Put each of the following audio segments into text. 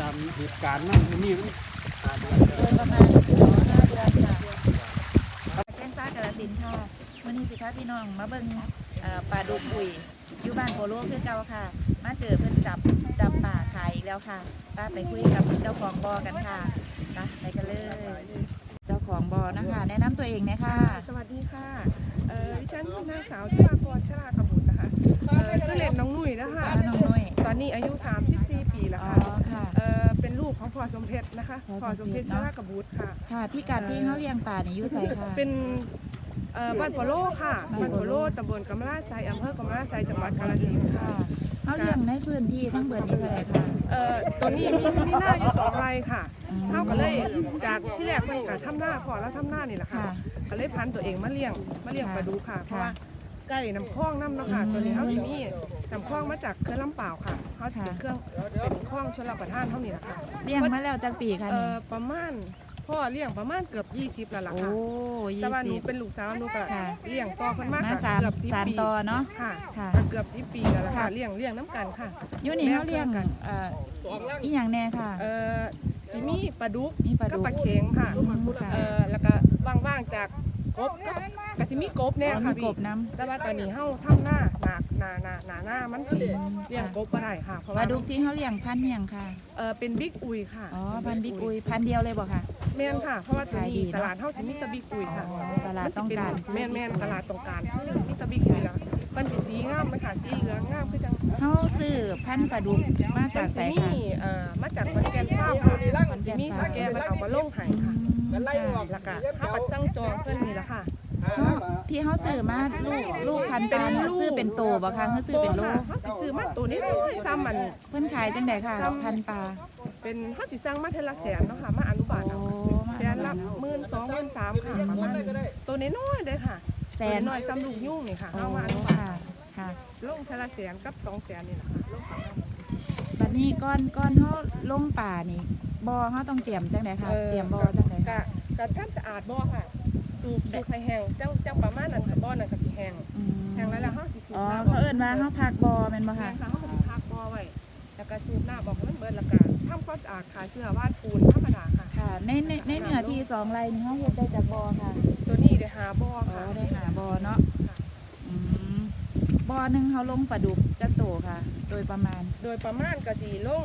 ตามเหตุการณ์นั่นนี่มันหาเดือนโดยประมาณอ๋อห้าเดือนค่ะแก้งซ่ากระสินธุ์ค่ะวันนี้สิคะพี่น้องมาเบิ่งเอ่อปลาดุกอุยอยู่บ้านโคโลคือเก่าค่ะ มาเจอเพิ่นจับจับป่าขายอีกแล้วค่ะป้าไปคุยกับเจ้าของบ่อกันค่ะไปไปกันเลย เจ้าของบ่อนะคะ แนะนำตัวเองหนะคะสวัสดีค่ะ เอ่อดิฉันคือนางสาวธิวากรชลากบุตรนะคะ เอ่อชื่อเล่นน้องหนุ่ยนะคะแล้วน้องนุ้ยตอนนี้อายุ34 ปีแล้วอ๋อค่ะค่ะ เอ่อเป็นลูกของพ่อสมเพชรนะคะพ่พ่ออสสมมเพเพชชรรเนอะชลากบุตรค่ะ ค่ะพี่กัดที่เขาเลี้ยงป่านี่อยู่ไสค่ะ เป็นเอ่อบ้านปะโลค่ะบ้าบ้านนปะปะโล โลตำบลกำมะลาไซอำเภอกำมะลาไซจังหวัดกาฬสินธุ์ค่ะ ค่ะเขาเลี้ยงในพื้นที่ทั้งเบิดนี่เท่าไหร่ค่ะเอ่อตัวนี้มีมีหน้าอยู่สองไร่ค่ะอืม เท่ากันเลยจากที่แรกเพิ่นก็ทำหน้าพอแล้วทำหน้านี่แหละค่ะ ค่ะก็เลยพันตัวเองมาเลี้ยงมาเลี้ยงค่ะปลาดุกค่ะ เพราะค่ะว่า ใกล้น้ำคลองน้ำเนาะค่ะอืมตัวนี้เขาสิมีน้ำคลองมาจากเครื่องลำเปล่าค่ะเขาสิเป็นค่ะเครื่องเป็นคลองชลประทานเท่านี้แหละค่ะเลี้ยงมาแล้วจักปีค่ะเอ่นี่อประมาณพ่อเลี้ยงประมาณเกือบ 20แล้วล่ะโอ้ค่ะยี่แต่ว่าหนูสิบ เป็นลูกสาวหนูก็ค่ะ เลี้ยงต่อเพิ่นมากมาก็สามเกือบ10สามปีต่อเนาะ ค่ะค่ะก็เกือบ10ปีแล้วล่ะค่ะค่ะ เลี้ยงเลี้ยงน้ำกันค่ะ อยู่นี่เขาเลี้ยงแม่เพื่อนกันเอ่ออีหยังแน่ค่ะ เอ่อสิมีปลาดุกมีปลากับดุกปลาเข็งค่ะ อืมค่ะเอ่อแล้วก็ว่างๆจากกบกับก็สิมีกบแน่อ๋อค่ะมีกพี่บน้ำ แต่ว่าตอนนี้เฮาทำหน้าหนาหนาหนาหนาหน้ามันสิเลี้ยงกบบ่ได้ค่ะ เพราะปว่าลาดุกที่เขาเลี้ยงพันธุ์อิหยังค่ะ เออเป็นบิ๊กอุยค่ะอ๋อ พันธุ์บิ๊กอุยพันธุ์เดียวเลยบอกค่ะ แม่นค่ะ เพราะว่าตัวขายดีนี้เนอะตลาดเฮาสิมีแตะบิ๊กอุยค่ะอ๋อตลาดต้องการ มันสิเป็นแม่นแม่นตลาดต้องการคือมีแตะบิ๊กอุยล่ะมันสิสีงามไหมค่ะสีเหลืองงามคือจัง เขาซื้อพันธุ์ปลาดุกมาจากไสมันสิค่ะมีเอ่อมาจากขอนแก่นฟาร์มค่ะขอนแก่สินมีฟาร์มแกมันเอามาลงให้อืค่ะมค่ะแล้วก็เฮาก็สั่งจองเพิ่นนี่ล่ะค่ะเขา ที่เขาซื้อมาลูกลูกพันธุ์ปลาเนี่ยซื้อเป็นโตบ่คะเขาซื้อเป็นโลค่ะเฮาสิซื้อมาตัวนี้เลยซ้ำมัน เพิ่นขายจังไดค่ะซ้ำ พันธุ์ปลาเป็นเฮาสิสั่งมาเทอละแสนเนาะค่ะ มาอนุบาลเอาโอ้มาแสนละหมื่นสองหมื่นสามค่ะประมาณนี้ตัวน้อยๆเลยค่ะแสนตัวน้อยซ้ำลูกยุ่งนี่ค่ะโอ้เอามาอนุบาลค่ะค่ะลงเทอละแสนกับสองแสนนี่แหละค่ะลงประมาณบัดนี้ก้อนก้อนเขาลงป่านี่บ่อเขาต้องเตรียมจังไดคะเตรียมบ่อจังไดกะกะท่านสะอาดบ่ค่ะ สูบสูบให้แห้งเจ้าเจ้าประมาณนั้นค่ะบ่อนั้นก็สิแห้งอืมแห้งแล้วแล้วเฮาสิสูบอ๋อน้ำเขาเอิ้นว่าเขาพักบ่อแม่นบ่ค่ะค่ะค่ะเฮาก็สิพักบ่อไว้แล้วก็สูบน้ำออกให้มันเบิดแล้วก็ทำความสะอาดขาเสื้อวาดปูนธรรมดาค่ะ ค่ะ ในในในเนื้อที่สองไร่นี่เขาเฮ็ดได้จากบ่อค่ะตัวนี้ได้หาบ่ออ๋อค่ะ ได้หาบ่อเนาะค่ะ อืมบ่อหนึงเขาลงปลาดุกจักโตค่ะ โดยประมาณ โดยประมาณก็สิลง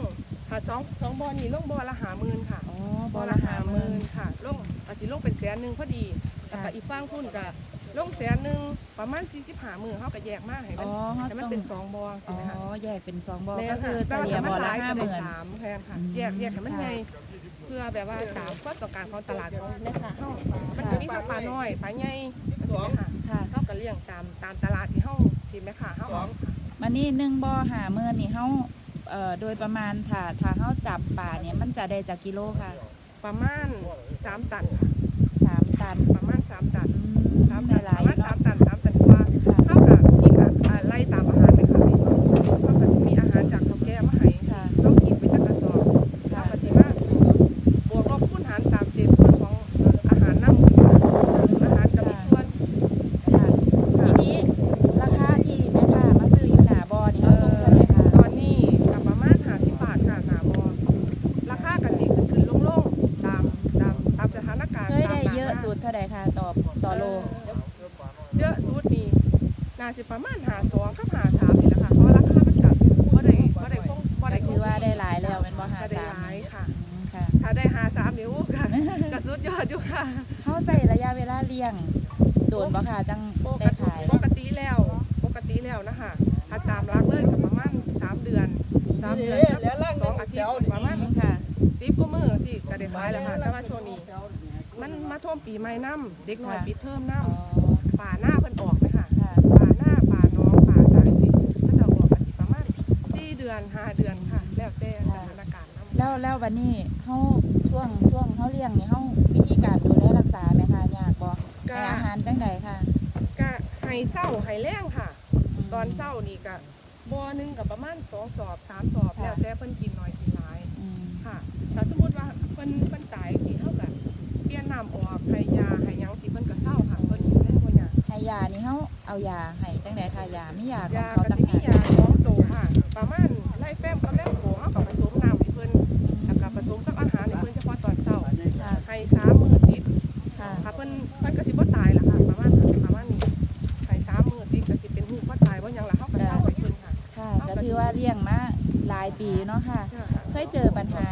ถ้าสองสองบ่อนี่ลงบ่อละหาหมื่นค่ะอ๋อบ่บ่ออละละหาหาหหมื่มื่นนค่ะลงอาจสิลงเป็นแสนหนึ่งพอดี แล้วก็ค่ะอีกฝั่งพุ่นก็ลงแสนหนึ่งประมาณ45มื้อเฮาก็แยกมาให้มัอ๋นอเขาให้มันต้องเป็นสองบ่อสิอ๋อไหมคะแยกเป็นสองบ่อแม่ก็นคือค่ะเฉลี่ยบ่อละแต่ห้าว่าหถ้ามื่มันนหลายก็ได้สามแพงค่ะ อืม แยกแยกให้มันค่ะใหญ่เพื่อแบบว่าตามความต้องการของตลาดของแม่ค้าเฮามันจะมีทั้งปลาน้อยปลาใหญ่ใช่ไหมคะค่ะเฮาก็เลี้ยงตามตามตลาดที่เฮาที่แม่ค้าเฮาเอาวันนี้หนึ่งบ่อหาเมื่อนี่เขาเอ่อโดยประมาณถ้าถ้าเขาจับป่าเนี่ยมันจะได้จากกิโลค่ะประมาณสามตันค่ะ สามตันประ สุดเท่าไหร่คะต่อต่อโลเยอะสุดนี่น่าจะประมาณหาสองกับหาสามนี่แหละค่ะเพราะราคามันกับว่าได้ว่าได้คงว่าได้ก็คือว่าได้หลายแล้วเป็นบ่หาก็ได้สามหลายค่ะอืมค่ะถ้าได้หาสามนิ้วค่ะกระสุดยอดอยู่ค่ะเขาใส่ระยะเวลาเลี้ยงโดนบ่ค่ะจังปกได้ติขายปกติแล้วปกติแล้วนะคะถ้าตามรักเลยกับประมาณสามเดือนสามเดือนกับสองอาทิตย์ประมาณอืมค่ะสิบกว่ามือสิก็ได้ขายแล้วค่ะแต่ว่าช่วงนี้ มันมาท่วมปีใหม่น้ำเด็กน้อยค่ะ ปิดเทอมอ๋อน้ำป่าหน้าเพิ่นออกไหมค่ะค่ะป่าหน้าป่าน้องป่าสายสิก็จะออกกันสิประมาณสี่เดือนห้าเดือนค่ะ แล้วแต่สถานการณ์น้ำแล้วแล้ววันนี้เขาช่วงช่วงเขาเลี้ยงนี่เขาวิธีการดูแลรักษาไหมคะยากบ่ก็ให้อาหารจังใดค่ะก็ให้เศร้าให้แรงค่ะตอนเศร้านี่ก็บ่อหนึงกับประมาณสองสอบสามสอบ ค่ะ แล้วแต่เพิ่นกินน้อยกินหลาย อืม ค่ะถ้าสมมติว่า นน้ำออกให้ยาให้หยังสิเพิ่นก็เศร้าค่ะเพิ่นอยู่ได้บ่ยากให้ยานี่เขาเอายาให้จังใดค่ะยามียาของยาเขาก็ต่างสิมีหากยาของโตค่ะ ประมาณไล่แฟ้มกับแล่มโกเฮาก็ผสมน้ำให้เพิ่น ปีเนาะค่ะ ค่ะ เคยเจ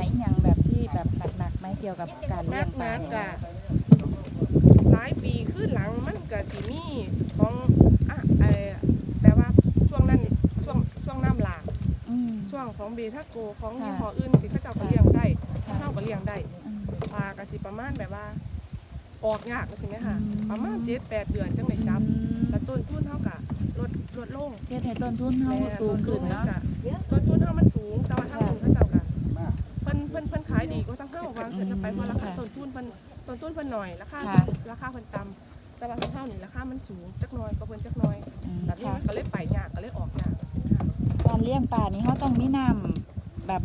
อปัญหาอีหยังแบบที่แบบหนักๆไหมเกี่ยวกับการนัเลี้ยกงปลานักเนี่ย กะหลายปีขึ้นหลังมันก็สิมีของอะเออแต่ว่าช่วงนั้นช่วงช่วงน้ำหลากอืม ช่วงของเบทาโกของค่ะ ยี่ห้ออื่นสิเขาเจ้าก็เลี้ยงได้ค่ะเฮาก็เลี้ยงได้อืม ปลาก็สิประมาณแบบว่า ออกยากจังซี่แม่ค่ะอืม ประมาณ7-8เดือนจังได้จับแล้วต้นทุนเฮาก็ลดลดลงเฮ็ดให้ต้นทุนเฮาสูงขึ้นเนาะต้นทุนเฮามันสูงแต่ว่าทางค่ะทุนเขาเจ้า เฮาวางเสร็จจะไปเพราะราคาค่ะต้นทุนเพิ่นต้นทุนเพิ่นหน่อยราคาค่ะราคาเพิ่นต่ำแต่ว่าทางเฮานี่ราคามันสูงจักหน่อยก็เพิ่นจักหน่อยอืมแบบนี้ค่ะ มันก็เลยไปยากก็เลยออกยากจังซี่ค่ะการเลี้ยงปลานี่เฮาต้องมีน้ำแบบ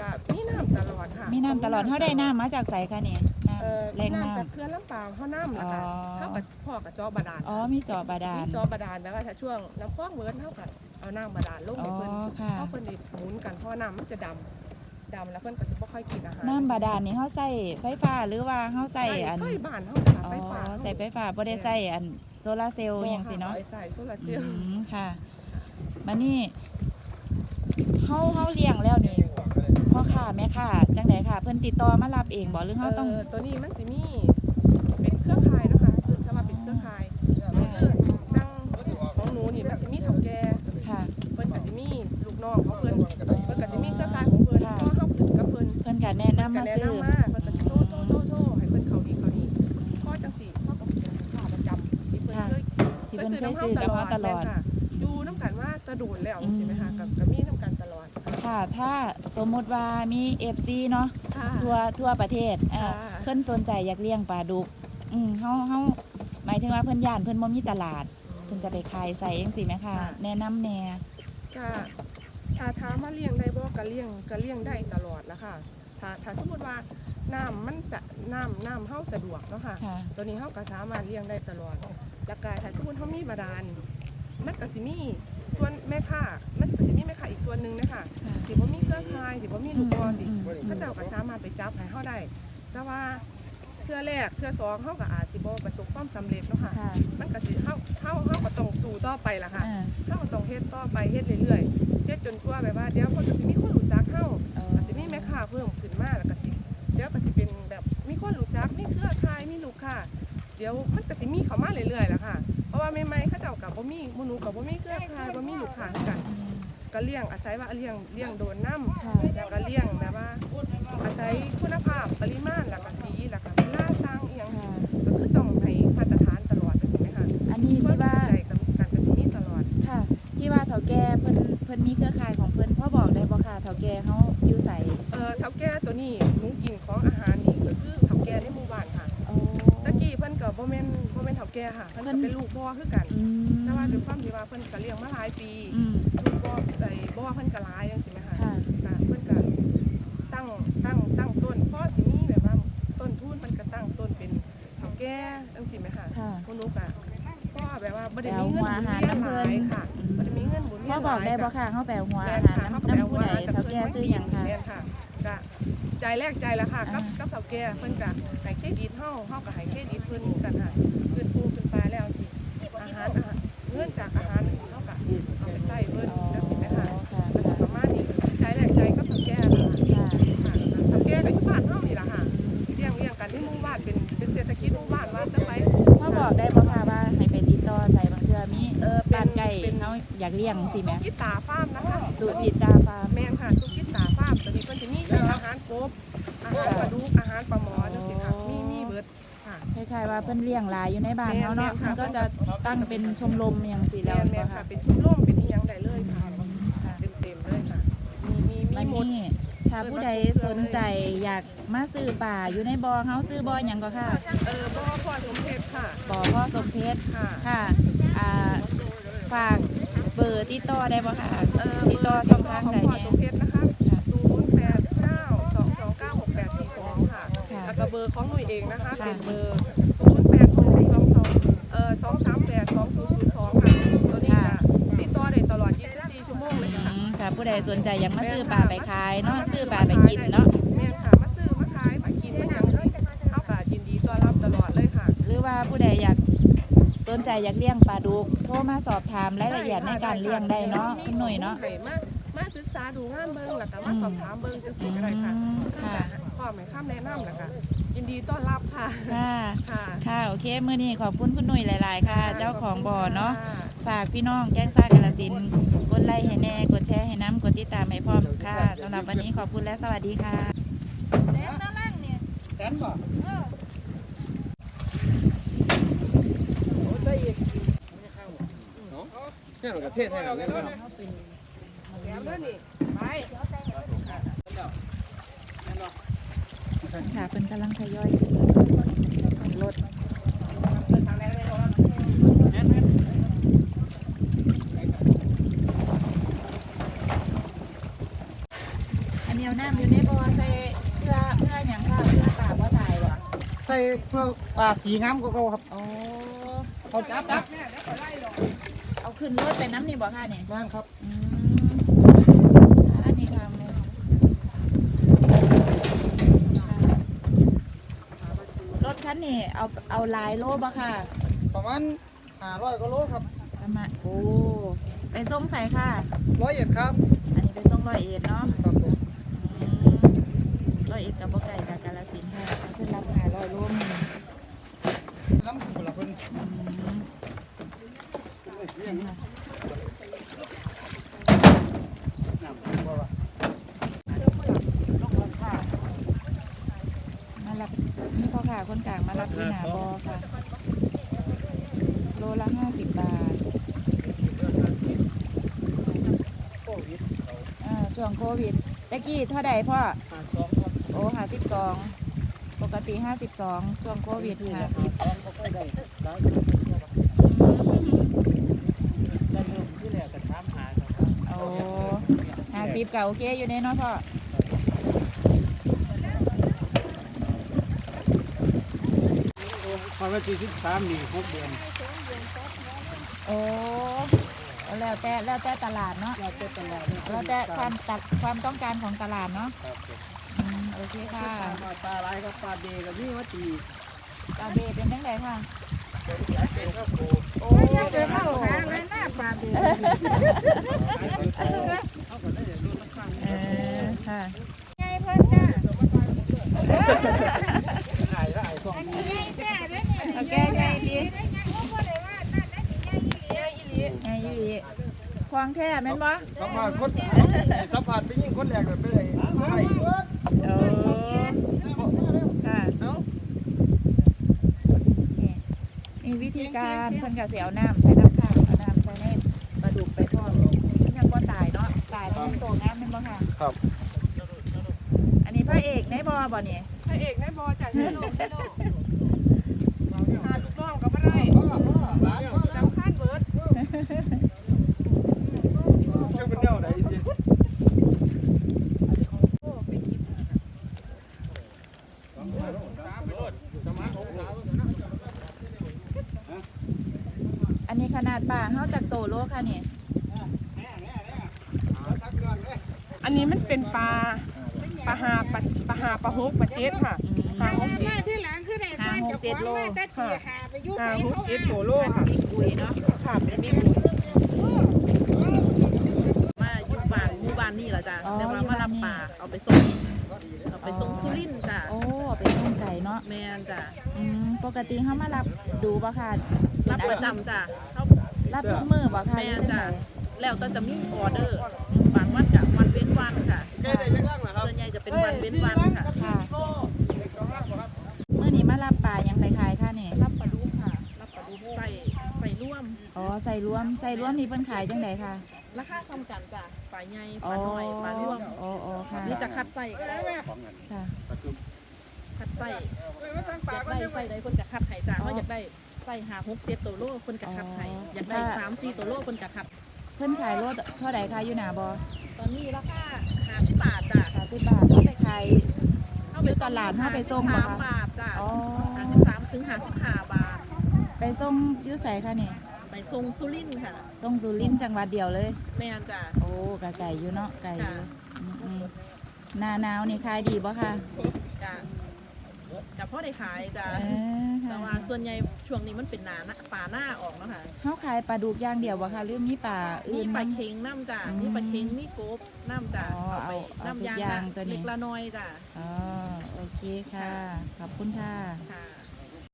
ก็มีน้ำตลอดค่ะมีน้ำตลอดเฮาได้น้ำมาจากไสคะเนี่ยน้เออำแหล่งน้น้ำจากเขื่อนลำปาวเฮาน้ำแล้วก็อ๋อเฮากับพ่อกับจอบาดาลำอ๋อมีเจอบาดาลมีจอบาดาลแปลว่าถ้าช่วงน้ำคลองเวิร์นเฮาก็เอาน้ำบาดาลลงอ๋ให้อเพิ่น ค่ะ เพราะเพิ่นได้หมุนกันเพราะว่าน้ำมันจะดำ ดำแล้วเพิ่นก็สิบ่ค่อยกินอาหารน้ำบาดาลนี่เฮาใส่ไฟฟ้าหรือว่าเฮาใส่อันไฟบ้านเฮาค่ะอ๋อไฟฟ้าเฮาใส่ไฟฟ้าบ่ได้ใส่อันโซลาร์เซลล์อหย่างสิเนาะอใส่โซลาร์เซอืลล์มค่ะมานี่เฮาเฮาเลี้ยงแล้วนี่พ่อค้าแม่ค้าจังไดค่ะ เพิ่นติดต่อมารับเองบ่หรือเฮาต้องเตัวนี้มันสิมีเป็นเครือข่ายเนาะค่ะคือจะว่าเป็นเครือข่ายคือจังของหนูนี่มันสิมีเฒ่าแก่ ค่ะ เพิ่นก็สิมีลูก น้องของเพิ่นเพิ่นก็สิมีเครือข่ายของเพิ่นค่ะพอเฮาขึ้นกับเพิ่นเพิ่นก็แนะนำก็มาแนะซื้อ นำมาเพิ่นก็สิโทรโทรโทรโทรให้เพิ่นเข้าดีเข้าดีพอจังสิเฮาก็เป็นลูกค้าประจำที่เพิ่นค่ะ เคย ที่เพิ่นเคยซื้อกับเฮาตลอด แม่นค่ะอยู่น้ำกันว่าจะโดนแล้วจังซี่ไหมคะกับกับมีน้ำกันตลอดค่ะ ถ้าสมมติว่ามี FC เนาะ ค่ะ ทั่วทั่วประเทศอ่าค่ะ เพิ่นสนใจอยากเลี้ยงปลาดุก อืมเฮาเฮาหมายถึงว่าเพิ่นย่านเพิ่นบ่มีตลาด เพิ่นจะไปขายใส่จังซี่แม่ค่ะ แนะนำแหน่ ก็ ถ้าถามว่าเลี้ยงได้บ่ก็เลี้ยงก็เลี้ยงได้ตลอดละค่ะ ถ้าถ้าสมมติว่าน้ำมันสะน้ำน้ำเฮาสะดวกเนาะค่ะ ค่ะตัวนี้เฮาก็สามารถเลี้ยงได้ตลอดแล้วก็ถ้าสมมติเฮามีบาดาลมันก็สิมีส่วนแม่ค้ามันก็สิมีแม่ค้าอีกส่วนหนึงนะคะค่ะสิบ่มีเครือข่ายสิบ่มีลูกบอสิอืมอืมอืมเขาเจ้าก็สามารถไปจับให้เฮาได้ แต่ว่าเทื่อแรกเทื่อสองเฮาก็อาจสิบ่ประสบความสำเร็จเนาะค่ะ ค่ะมันก็สิเฮาเฮาเฮาก็ต้องสู้ต่อไปล่ะค่ะอ่าเฮาก็ต้องเฮ็ดต่อไปเฮ็ดเรื่อยๆเฮ็ดจนกว่าแบบว่าเดี๋ยวคนก็สิมีคนรู้จักเฮาเออก็สิมีแม่ค้าเพิ่มขึ้นมาแล้วก็สิเดี๋ยวก็สิเป็นแบบมีคนรู้จักมีเครือข่ายมีลูกค้าเดี๋ยวมันก็สิมีเข้ามาเรื่อยๆล่ะค่ะ เพราะว่าใหม่ๆเขาเจ้าก็บ่มีหมู่หนูก็บ่มีเครือข่ายบ่มีลูกค้าคือกันอืมก็เลี้ยงอาศัยว่าเลี้ยงเลี้ยงโดนน้ำค่ะแล้วก็เลี้ยงแบบว่า อาศัยคุณภาพปริมาณแล้วก็สีแล้วก็เวลาสร้างอีหยังค่ะก็คือต้องให้มาตรฐานตลอดใช่ไหมคะอันนี้ควาที่มว่า พิ่นเพิ่นมีเครือข่ายของเพิ่นพ่อบอกได้บ่ค่ะเฒ่าแก่เฮาอยู่ไสเอ่อเฒ่าแก่ตัวนี้หนูกินของอาหารนี่ก็คือเฒ่าแก่ในหมู่บ้านค่ะ โอ้ ตะกี้เพิ่นก็บ่แม่นบ่แม่นเฒ่าแก่ค่ะ เพิ่นเพิ่ก็น เป็นลูกบ่อคือกัน อืมแต่ว่าด้วยความที่ว่าเพิ่นก็เลี้ยงมาหลายปี อืมลูกบ่อไอ้บ่อเพิ่นก็หลายจังซี่แหมคะค่ะก็เพิ่นก็ตั้งตั้งตั้งต้นพอสิมีแบบว่าต้นทุนเพิ่นก็ตั้งต้นเป็นเฒ่าแก่จังซี่แหมคะค่ะ พวกหนูก็ก็ แบบว่าบ่ได้แปลมีเงินหัวหมุอาหารนเวียนน้ำหเพิ่ลานยค่ะบ่ได้มีเงินหมุนเวียนพ่อบอกได้บ่หลายค่ะเฮาแปลหัวแม่อานหารค่ะน้ำเขาก็แปลน้ำผู้ว่าใดเฒ่าแก่ซื้อหยังค่ะ แม่นค่ะก็ใจแรกใจละค่ะกับอ่ากับเฒ่าแก่เพิ่นก็ให้เครดิตเฮาเฮาก็ให้เครดิตเพิ่นกันค่ะขึ้นปูขึ้นปลาแล้วสิอาหารอาหารเงินจากอาหารเฮาก็เอาไปใส่เพิ่นจังซี่แหมค่ะค่ะก็สิประมาณนี้ใจแรกใจกับเฒ่าแก่ล่ะค่ะ ค่ะค่ะเฒ่าแก่ก็อยู่บ้านเฮานี่ล่ะค่ะเลี้ยงเลี้ยงกันที่หมู่บ้านเป็นเป็นเศรษฐกิจหมู่บ้านว่าซะไป พ่อบอกได้บ่ อยากเลี้ยงสิแหมสุกิตาฟาร์มนะคะสุจิตาฟาร์มแม่นค่ะสุกิตาฟาร์มตัวนี้เพิ่นจะมีทั้งอาหารกบอาหารปลาดุกอาหารปลาหมอจังซี่ค่ะมีมีเบิดค่ะคล้ายๆว่าเพิ่นเลี้ยงหลายอยู่ในบ้านเฮาเนาะแม่นๆค่ะมันก็จะตั้งเป็นชมรมอย่างสิแล้วแม่นแม่บ่นค่ะค่ะเป็นชุดร่มเป็นอีหยังได้เลยค่ะค่ะเต็มเต็มๆเลยค่ะมีมีมีวันหมดนี้ถ้าผู้ใดสนใจอยากมาซื้อป่าอยู่ในบ่อเฮาซื้อบ่อหยังก็ค่ะ เออบ่อพ่อสมเพชรค่ะบ่อพ่อสมเพชรค่ะ ค่ะอ่าฝากเบ อร์ติดต่อได้บ่ค่ะเออติดต่อช่องทางของใดพ่อแน่สมเพชรนะคะค่ะ0892296842ค่ะค่ะแล้วก็เบอร์ของหนุ่ยเองนะคะค่ะเป็นเบอร์ 086222เอ่อ2382002 ค่ะ ตัวนี้ค่ะ ติดต่อได้ตลอด 24 ชั่วโมงเลยอืค่ะมค่ะผู้ใดสนใจอยากมาซื้อปลาไปขายเนาะซื้อปลาไปกินเนาะแม่นค่ะ มาซื้อ มาขาย มากิน มาหยังสิเฮาก็ยินดีต้อนรับตลอดเลยค่ะ หรือว่าผู้ใดอยากส นใจอยากเลี้ยงปลาดุกโทรมาสอบถามรายละเอียดในการเลี้ยงได้เนาะคุณหนุ่ยเนาะให้มามามาศึกษาดูงานเบิ่งแล้วก็มาสอบถามเบิ่งจังซี่ก็ได้ค่ะอืมค่ะพ่อแม่ข้ามแนะนำแล้วก็ยินดีต้อนรับค่ะค่ะค่ะค่ะโอเคมื้อนี้ขอบคุณคุณหนุ่ยหลาย ๆ ค่ะ เจ้าของบ่อเนาะค่ฝากพี่น้องแจ้งซ่ากาลสินธุ์กดไลค์ให้แน่กดแชร์ให้น้ำกดติดตามให้พร้อมค่ะสำหรับวันนี้ขอบคุณและสวัสดีค่ะแสนบ่ เนี่ยมันกับเทศให้เราเนี่ยเนาะแถมเด้อนี่ไปค่ะเป็นกำลังทยอยขึ้นรถอันนี้เอาน้ำอยู่ในบ่อใส่เพื่อเพื่ออย่างค่ะเพื่อปลาบ่ตายหรอใส่เพื่อปลาสีงามกว่าเก่าครับโอ้เขาจับจับเอา ขึ้นรถไปน้ำนี่บ่ค่ะเนี่ยนั่นครับอืมอันนี้ทำเลยรถคันนี้เอาเอาหลายโลบ่ค่ะ ประมาณห้าร้อยกว่าโลครับประมาณโอ้ไปส่งใส่ค่ะ ร้อยเอ็ดครับ อันนี้ไปส่งร้อยเอ็ดเนาะครับผมอืมร้อยเอ็ดกับบ่ไก่จากกาลสินธุ์ค่ะเอาขึ้นรับหาร้อยโลหนึงน้ำกุหลาบเพิ่นอืมน้ำบ่ว่า มารับมีพ่อค่ะคนกลางมารับที่หนาบอค่ะ โลละห้าสิบบาทอ่าช่วงโควิดตะกี้เท่าใดพ่อห้าสองโอ้ห้าสิบสองปกติห้าสิบสองช่วงโควิดห้าสิบ ห้าสิบก็โอเคอยู่ในเนาะพ่อพอวันที่สิบสามนี่หกเดือนโอ้แล้วแต่แล้วแต่ตลาดเนาะเราจะตลาดแล้วแต่ความตัดความต้องการของตลาดเนาะครับผมอืมโอเคค่ะปลาตาลายกับปลาเดกับนี่ว่าตีปลาเบเป็นยังไงค่ะ เป็นข้าวโพดโอ้เจอข้าวหางเลยหน้าปลาเบเขาก็ได้รุ่นละครั้งเออค่ะไงเพิ่นจ้าขายละไอ้สองอันนี้ไงแท้เด้อนี่โอเคไงดีได้ไงโอ้บ่ได้ว่านั่นนั่นนี่ไงอีหลีไงยี่ควางแท้แม่นบ่สัมผัสคนสัมผัสไปยิ่งคนแรกเลยไปเลยไปโอ้ค่ะนี่ นี่วิธีการเพิ่นก็สิเอาน้ำใส่น้ำข้าวเอาน้ำใส่ในปลาดุกไปทอดมันยังบ่ตายเนาะตายแล้วมันโตน้ำแม่นบ่ค่ะครับ อันนี้พระเอกในบ่บ่นี่พระเอกได้บอจ่ายให้น้องให้น้องหาลูกน้องก็บ่ได้สำคัญเบิด ชื่อเป็นแนวไหนสิ อันนี้ขนาดป่าเฮาจากโตโลค่ะ นี่อันนี้มันเป็นปลาปลาหาปลาปลาหาปลาฮกปลาเจ็ดค่ะอืมหาฮกเจ็มาดที่หลังคือได้ซ่อนเจ้าของมาแต่ตีหาไปอยู่หาไสฮกเขาเจ็ดอะโตโลค่ะบิ๊กอุยเนาะค่ะเป็นมีบุญมาอยู่บ้านหมู่บ้านนี่แหละจ้ะอ๋อแต่ว่าอยู่มาบ้ารันบนี่ปลาเอาไปส่งเอาไปส่งสุรินทร์จ้ะโอ้ไปส่งไก่เนาะแม่นจ้ะอืมปกติเขามารับดูบ่ค่ะรับประจำจ้ะเขา รับทุกมือบ่ค่ะแม่หรือจัจ้ะงใดแล้วแต่จะมีออเดอร์บางวันกับวันเว้นวันค่ะแกได้ยังร่างเหรอครับส่วนใหญ่จะเป็นวันเว้นวันค่ะค่ะเมื่อนี้มารับปลายังไปขายค่ะนี่รับปลาดุกค่ะ รับปลาดุกใส่ใส่ร่วม อ๋อใส่รวมใส่รวมนี่เพิ่นขายจังไดค่ะราคาซ้ำกันจ้ะปลาใหญ่ปอ๋อลาน้อยปลาร่วมอ๋ออ๋อค่ะนี่จะคัดใส่ก็ได้ค่ะคัดใส่อยากได้ใส่ใดเพิ่นจะคัดให้จ้ะเขาอยากได้ ใส่หาหกเจ็ดตัวโลเพิ่นจะคัดให้อยากได้สามสี่ตัวโลเพิ่นจะคัดเพิ่นขายโลเท่าใดคะอยู่หน้าบ่ตอนนี้ราคาห้าสิบบาทจ้ะ30บาทเขาไปขาย เข้าไปอยู่ตลาดเข้าไปส่งเหรอสามคะ บาทจ้ะอ๋อห้าสิบสามถึงห้าสิบห้าบาท ไปส่งอยู่ไสค่ะนี่ไปส่งสุรินทร์ค่ะ ส่งสุรินทร์จังหวัดเดียวเลย แม่นจ้ะ โอ้กะไก่อยู่เนาะไก่อยู่ค่ะ อืมอืมหน้าหนาวนี่ขายดีบ่ค่ะจ้ะกับพ่อได้ขายจ้ะเออค่ะ แต่ว่าส่วนใหญ่ช่วงนี้มันเป็นหนาหน้าป่าหน้าออกเนาะค่ะเฮาขายปลาดุกอย่างเดียวบ่คะหรือมีปลามีอื่นปลานํเค็งน้ำจ้ะอืมมีปลาเค็งมีกบน้ำจ้ะอ๋อเอาไปเอาเอาน้ำยางทุกอย่างจ้ะตัวนี้เล็กละน้อยจ้ะอ๋อโอเคค่ะ ขอบคุณค่ะ ค่ะ